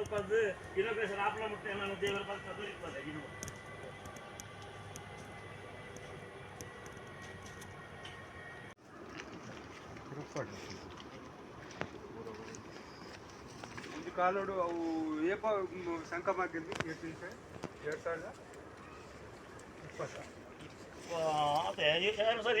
ಸ್ವಲ್ಪ ಅದು ಇನೋಗ್ರೇಷನ್ ಆಪ್ಲ ಮುಟ್ಟೆ ನಾನು ದೇವರ ಭಕ್ತ ದೊರೀತದೆ ಇನ್ನು ಒಂದು ಕಾಲೋಡು ಅವು ಏಪ ಸಂಕಮ ಆಗಿದ್ದು ಎಷ್ಟು ದಿವಸ ಎರಡು ಸಾವಿರದ ಇಪ್ಪತ್ತ ಆ, ಅದೇ ಎರಡು ಸಾವಿರದ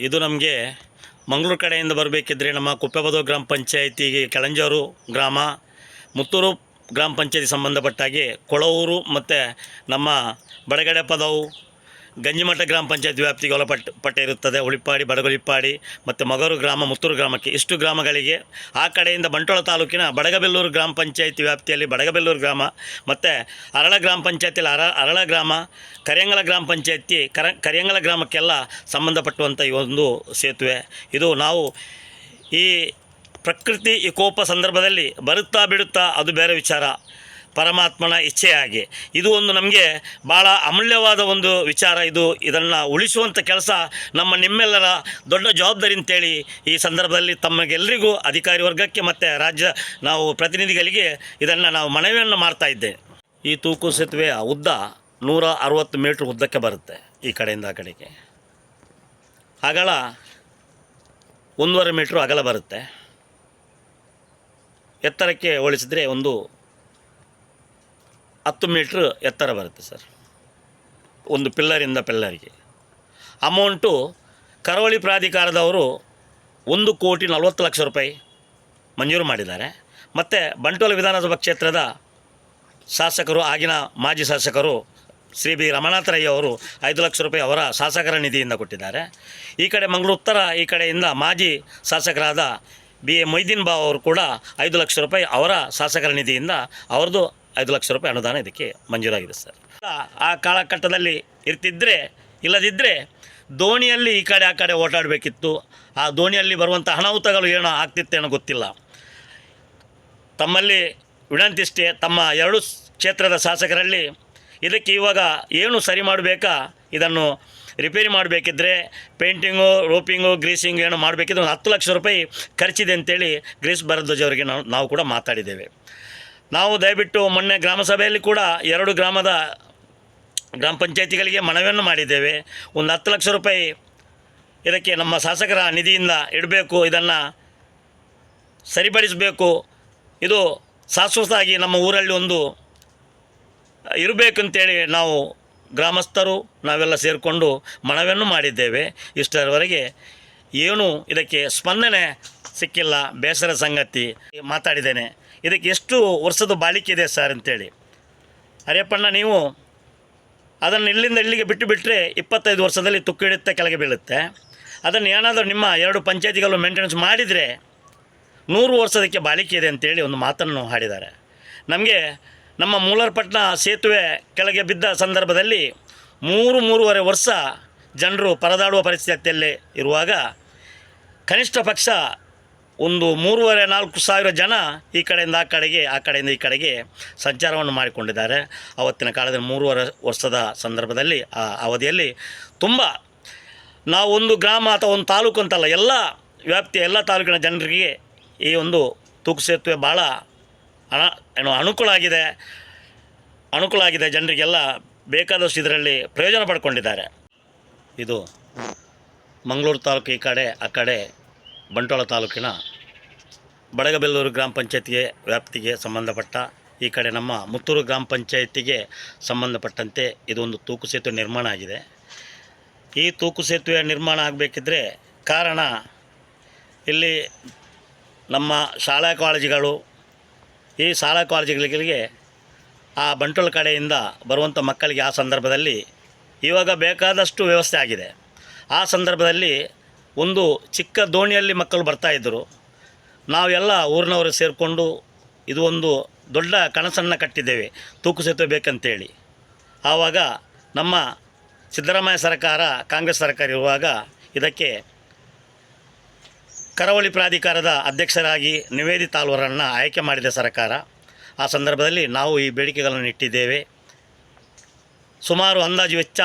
ಇದು ನಮಗೆ ಮಂಗಳೂರು ಕಡೆಯಿಂದ ಬರಬೇಕಿದ್ರೆ ನಮ್ಮ ಕುಪ್ಪೆಬದೋ ಗ್ರಾಮ ಪಂಚಾಯಿತಿಗೆ ಕೆಳಂಜೂರು ಗ್ರಾಮ, ಮುತ್ತೂರು ಗ್ರಾಮ ಪಂಚಾಯತಿ ಸಂಬಂಧಪಟ್ಟ ಹಾಗೆ ಕೊಳವೂರು ಮತ್ತು ನಮ್ಮ ಬಡಗಡೆ ಪದವು ಗಂಜಿಮಠ ಗ್ರಾಮ ಪಂಚಾಯತ್ ವ್ಯಾಪ್ತಿಗೆ ಒಳಪಟ್ಟು ಪಟ್ಟ ಇರುತ್ತದೆ. ಉಳಿಪ್ಪಾಡಿ ಬಡಗುಳಿಪ್ಪಾಡಿ ಮತ್ತು ಮಗರು ಗ್ರಾಮ, ಮುತ್ತೂರು ಗ್ರಾಮಕ್ಕೆ ಇಷ್ಟು ಗ್ರಾಮಗಳಿಗೆ ಆ ಕಡೆಯಿಂದ ಬಂಟೋಳ ತಾಲೂಕಿನ ಬಡಗಬೆಲ್ಲೂರು ಗ್ರಾಮ ಪಂಚಾಯತ್ ವ್ಯಾಪ್ತಿಯಲ್ಲಿ ಬಡಗಬೆಲ್ಲೂರು ಗ್ರಾಮ ಮತ್ತು ಅರಳ ಗ್ರಾಮ ಪಂಚಾಯತಿಯಲ್ಲಿ ಅರ, ಅರಳ ಗ್ರಾಮ, ಕರಿಯಂಗಲ ಗ್ರಾಮ ಪಂಚಾಯತಿ ಕರ, ಕರಿಯಂಗಲ ಗ್ರಾಮಕ್ಕೆಲ್ಲ ಸಂಬಂಧಪಟ್ಟುವಂಥ ಈ ಒಂದು ಸೇತುವೆ. ಇದು ನಾವು ಈ ಪ್ರಕೃತಿ ಈ ಕೋಪ ಸಂದರ್ಭದಲ್ಲಿ ಬರುತ್ತಾ ಬಿಡುತ್ತಾ ಅದು ಬೇರೆ ವಿಚಾರ. ಪರಮಾತ್ಮನ ಇಚ್ಛೆಯಾಗಿ. ಇದು ಒಂದು ನಮಗೆ ಭಾಳ ಅಮೂಲ್ಯವಾದ ಒಂದು ವಿಚಾರ. ಇದು ಇದನ್ನು ಉಳಿಸುವಂಥ ಕೆಲಸ ನಮ್ಮ ನಿಮ್ಮೆಲ್ಲರ ದೊಡ್ಡ ಜವಾಬ್ದಾರಿ ಅಂತೇಳಿ ಈ ಸಂದರ್ಭದಲ್ಲಿ ತಮಗೆಲ್ಲರಿಗೂ ಅಧಿಕಾರಿ ವರ್ಗಕ್ಕೆ ಮತ್ತು ರಾಜ್ಯ ನಾವು ಪ್ರತಿನಿಧಿಗಳಿಗೆ ಇದನ್ನು ನಾವು ಮನವಿಯನ್ನು ಮಾಡ್ತಾ ಇದ್ದೇವೆ. ಈ ತೂಕು ಸೇತುವೆಯ ಉದ್ದ ನೂರ ಅರವತ್ತು ಮೀಟ್ರ್ ಉದ್ದಕ್ಕೆ ಬರುತ್ತೆ ಈ ಕಡೆಯಿಂದ ಆ ಕಡೆಗೆ. ಅಗಲ ಒಂದೂವರೆ ಮೀಟ್ರು ಅಗಲ ಬರುತ್ತೆ. ಎತ್ತರಕ್ಕೆ ಹೋಲಿಸಿದ್ರೆ ಒಂದು ಹತ್ತು ಮೀಟ್ರ್ ಎತ್ತರ ಬರುತ್ತೆ ಸರ್. ಒಂದು ಪಿಲ್ಲರಿಂದ ಪಿಲ್ಲರಿಗೆ. ಅಮೌಂಟು ಕರಾವಳಿ ಪ್ರಾಧಿಕಾರದವರು ಒಂದು ಕೋಟಿ ನಲವತ್ತು ಲಕ್ಷ ರೂಪಾಯಿ ಮಂಜೂರು ಮಾಡಿದ್ದಾರೆ. ಮತ್ತು ಬಂಟ್ವಾಳ ವಿಧಾನಸಭಾ ಕ್ಷೇತ್ರದ ಶಾಸಕರು, ಆಗಿನ ಮಾಜಿ ಶಾಸಕರು ಶ್ರೀ ಬಿ ರಮನಾಥರಯ್ಯ ಅವರು ಐದು ಲಕ್ಷ ರೂಪಾಯಿ ಅವರ ಶಾಸಕರ ನಿಧಿಯಿಂದ ಕೊಟ್ಟಿದ್ದಾರೆ. ಈ ಕಡೆ ಮಂಗಳೂರು ಉತ್ತರ ಈ ಕಡೆಯಿಂದ ಮಾಜಿ ಶಾಸಕರಾದ ಬಿ ಎ ಮೊಯ್ದೀನ್ ಬಾವ್ ಅವರು ಕೂಡ ಐದು ಲಕ್ಷ ರೂಪಾಯಿ ಅವರ ಶಾಸಕರ ನಿಧಿಯಿಂದ ಅವ್ರದ್ದು ಐದು ಲಕ್ಷ ರೂಪಾಯಿ ಅನುದಾನ ಇದಕ್ಕೆ ಮಂಜೂರಾಗಿದೆ ಸರ್. ಆ ಕಾಲಘಟ್ಟದಲ್ಲಿ ಇರ್ತಿದ್ದರೆ ಇಲ್ಲದಿದ್ದರೆ ದೋಣಿಯಲ್ಲಿ ಈ ಕಡೆ ಆ ಕಡೆ ಓಡಾಡಬೇಕಿತ್ತು. ಆ ದೋಣಿಯಲ್ಲಿ ಬರುವಂಥ ಅನಾಹುತಗಳು ಏನೋ ಆಗ್ತಿತ್ತೇನೋ ಗೊತ್ತಿಲ್ಲ. ತಮ್ಮಲ್ಲಿ ವಿನಂತಿಷ್ಟೇ, ತಮ್ಮ ಎರಡು ಕ್ಷೇತ್ರದ ಶಾಸಕರಲ್ಲಿ ಇದಕ್ಕೆ ಇವಾಗ ಏನು ಸರಿ ಮಾಡಬೇಕಾ, ಇದನ್ನು ರಿಪೇರಿ ಮಾಡಬೇಕಿದ್ರೆ ಪೇಂಟಿಂಗು, ರೋಪಿಂಗು, ಗ್ರೀಸಿಂಗ್ ಏನು ಮಾಡಬೇಕಿದ್ರೆ ಒಂದು ಹತ್ತು ಲಕ್ಷ ರೂಪಾಯಿ ಖರ್ಚಿದೆ ಅಂತೇಳಿ ಗ್ರೀಸ್ ಭರದ್ವಾಜ್ ಅವರಿಗೆ ನಾವು ನಾವು ಕೂಡ ಮಾತಾಡಿದ್ದೇವೆ. ನಾವು ದಯವಿಟ್ಟು ಮೊನ್ನೆ ಗ್ರಾಮ ಸಭೆಯಲ್ಲಿ ಕೂಡ ಎರಡು ಗ್ರಾಮದ ಗ್ರಾಮ ಪಂಚಾಯಿತಿಗಳಿಗೆ ಮನವಿಯನ್ನು ಮಾಡಿದ್ದೇವೆ. ಒಂದು ಹತ್ತು ಲಕ್ಷ ರೂಪಾಯಿ ಇದಕ್ಕೆ ನಮ್ಮ ಶಾಸಕರ ನಿಧಿಯಿಂದ ಇಡಬೇಕು, ಇದನ್ನು ಸರಿಪಡಿಸಬೇಕು. ಇದು ಶಾಶ್ವತವಾಗಿ ನಮ್ಮ ಊರಲ್ಲಿ ಒಂದು ಇರಬೇಕಂತೇಳಿ ನಾವು ಗ್ರಾಮಸ್ಥರು ನಾವೆಲ್ಲ ಸೇರಿಕೊಂಡು ಮನವಿಯನ್ನು ಮಾಡಿದ್ದೇವೆ. ಇಷ್ಟರವರೆಗೆ ಏನು ಇದಕ್ಕೆ ಸ್ಪಂದನೆ ಸಿಕ್ಕಿಲ್ಲ, ಬೇಸರ ಸಂಗತಿ ಮಾತಾಡಿದ್ದೇನೆ. ಇದಕ್ಕೆ ಎಷ್ಟು ವರ್ಷದ ಬಾಳಿಕೆ ಇದೆ ಸರ್ ಅಂತೇಳಿ. ಅರೆಯಪ್ಪಣ್ಣ, ನೀವು ಅದನ್ನು ಇಲ್ಲಿಂದ ಇಲ್ಲಿಗೆ ಬಿಟ್ಟು ಬಿಟ್ಟರೆ ಇಪ್ಪತ್ತೈದು ವರ್ಷದಲ್ಲಿ ತುಕ್ಕಿಡುತ್ತೆ ಕೆಳಗೆ ಬೀಳುತ್ತೆ. ಅದನ್ನು ಏನಾದರೂ ನಿಮ್ಮ ಎರಡು ಪಂಚಾಯತಿಗಳು ಮೇಂಟೆನೆನ್ಸ್ ಮಾಡಿದರೆ ನೂರು ವರ್ಷದಕ್ಕೆ ಬಾಳಿಕೆ ಇದೆ ಅಂತೇಳಿ ಒಂದು ಮಾತನ್ನು ಹಾಡಿದ್ದಾರೆ. ನಮಗೆ ನಮ್ಮ ಮೂಲರ್ಪಟ್ಟಣ ಸೇತುವೆ ಕೆಳಗೆ ಬಿದ್ದ ಸಂದರ್ಭದಲ್ಲಿ ಮೂರು, ಮೂರುವರೆ ವರ್ಷ ಜನರು ಪರದಾಡುವ ಪರಿಸ್ಥಿತಿಯಲ್ಲಿ ಇರುವಾಗ ಕನಿಷ್ಠ ಪಕ್ಷ ಒಂದು ಮೂರುವರೆ ನಾಲ್ಕು ಸಾವಿರ ಜನ ಈ ಕಡೆಯಿಂದ ಆ ಕಡೆಗೆ, ಆ ಕಡೆಯಿಂದ ಈ ಕಡೆಗೆ ಸಂಚಾರವನ್ನು ಮಾಡಿಕೊಂಡಿದ್ದಾರೆ. ಅವತ್ತಿನ ಕಾಲದಲ್ಲಿ ಮೂರುವರೆ ವರ್ಷದ ಸಂದರ್ಭದಲ್ಲಿ, ಆ ಅವಧಿಯಲ್ಲಿ ತುಂಬ ನಾವು ಒಂದು ಗ್ರಾಮ ಅಥವಾ ಒಂದು ತಾಲೂಕು ಅಂತಲ್ಲ, ಎಲ್ಲ ವ್ಯಾಪ್ತಿಯ ಎಲ್ಲ ತಾಲೂಕಿನ ಜನರಿಗೆ ಈ ಒಂದು ತೂಕು ಸೇತುವೆ ಭಾಳ ಅನ ಏನು ಅನುಕೂಲ ಆಗಿದೆ. ಅನುಕೂಲ ಆಗಿದೆ, ಜನರಿಗೆಲ್ಲ ಬೇಕಾದಷ್ಟು ಇದರಲ್ಲಿ ಪ್ರಯೋಜನ ಪಡ್ಕೊಂಡಿದ್ದಾರೆ. ಇದು ಮಂಗಳೂರು ತಾಲೂಕು ಈ ಕಡೆ, ಆ ಕಡೆ ಬಂಟ್ವಾಳ ತಾಲೂಕಿನ ಬಡಗಬೆಲ್ಲೂರು ಗ್ರಾಮ ಪಂಚಾಯತಿಗೆ ವ್ಯಾಪ್ತಿಗೆ ಸಂಬಂಧಪಟ್ಟ ಈ ಕಡೆ ನಮ್ಮ ಮುತ್ತೂರು ಗ್ರಾಮ ಪಂಚಾಯತಿಗೆ ಸಂಬಂಧಪಟ್ಟಂತೆ ಇದೊಂದು ತೂಕು ಸೇತುವೆ ನಿರ್ಮಾಣ ಆಗಿದೆ. ಈ ತೂಕು ಸೇತುವೆ ನಿರ್ಮಾಣ ಆಗಬೇಕಿದ್ರೆ ಕಾರಣ ಇಲ್ಲಿ ನಮ್ಮ ಶಾಲಾ ಕಾಲೇಜುಗಳು, ಈ ಶಾಲಾ ಕಾಲೇಜುಗಳಿಗೆ ಆ ಬಂಟ್ವಾಳ ಕಡೆಯಿಂದ ಬರುವಂಥ ಮಕ್ಕಳಿಗೆ ಆ ಸಂದರ್ಭದಲ್ಲಿ ಇವಾಗ ಬೇಕಾದಷ್ಟು ವ್ಯವಸ್ಥೆ ಆಗಿದೆ. ಆ ಸಂದರ್ಭದಲ್ಲಿ ಒಂದು ಚಿಕ್ಕ ದೋಣಿಯಲ್ಲಿ ಮಕ್ಕಳು ಬರ್ತಾಯಿದ್ದರು ನಾವೆಲ್ಲ ಊರಿನವರು ಸೇರಿಕೊಂಡು ಇದು ಒಂದು ದೊಡ್ಡ ಕನಸನ್ನು ಕಟ್ಟಿದ್ದೇವೆ. ತೂಕು ಸೇತುವೆ ಬೇಕಂತೇಳಿ. ಆವಾಗ ನಮ್ಮ ಸಿದ್ದರಾಮಯ್ಯ ಸರ್ಕಾರ, ಕಾಂಗ್ರೆಸ್ ಸರ್ಕಾರ ಇರುವಾಗ ಇದಕ್ಕೆ ಕರಾವಳಿ ಪ್ರಾಧಿಕಾರದ ಅಧ್ಯಕ್ಷರಾಗಿ ನಿವೇದಿ ತಾಲ್ವರನ್ನು ಆಯ್ಕೆ ಮಾಡಿದೆ ಸರ್ಕಾರ. ಆ ಸಂದರ್ಭದಲ್ಲಿ ನಾವು ಈ ಬೇಡಿಕೆಗಳನ್ನು ಇಟ್ಟಿದ್ದೇವೆ. ಸುಮಾರು ಅಂದಾಜು ವೆಚ್ಚ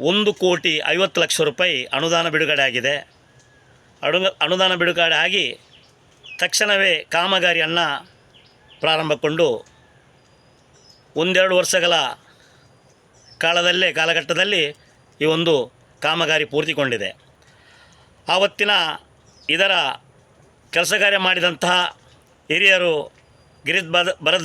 ಒಂದು ಕೋಟಿ ಐವತ್ತು ಲಕ್ಷ ರೂಪಾಯಿ ಅನುದಾನ ಬಿಡುಗಡೆ ಆಗಿದೆ. ಅಡು, ಅನುದಾನ ಬಿಡುಗಡೆ ಆಗಿ ತಕ್ಷಣವೇ ಕಾಮಗಾರಿಯನ್ನು ಪ್ರಾರಂಭಗೊಂಡು ಒಂದೆರಡು ವರ್ಷಗಳ ಕಾಲದಲ್ಲೇ, ಕಾಲಘಟ್ಟದಲ್ಲಿ ಈ ಒಂದು ಕಾಮಗಾರಿ ಪೂರ್ತಿಗೊಂಡಿದೆ. ಆವತ್ತಿನ ಇದರ ಕೆಲಸ ಕಾರ್ಯ ಮಾಡಿದಂತಹ ಹಿರಿಯರು ಗಿರೀಶ್ ಬದ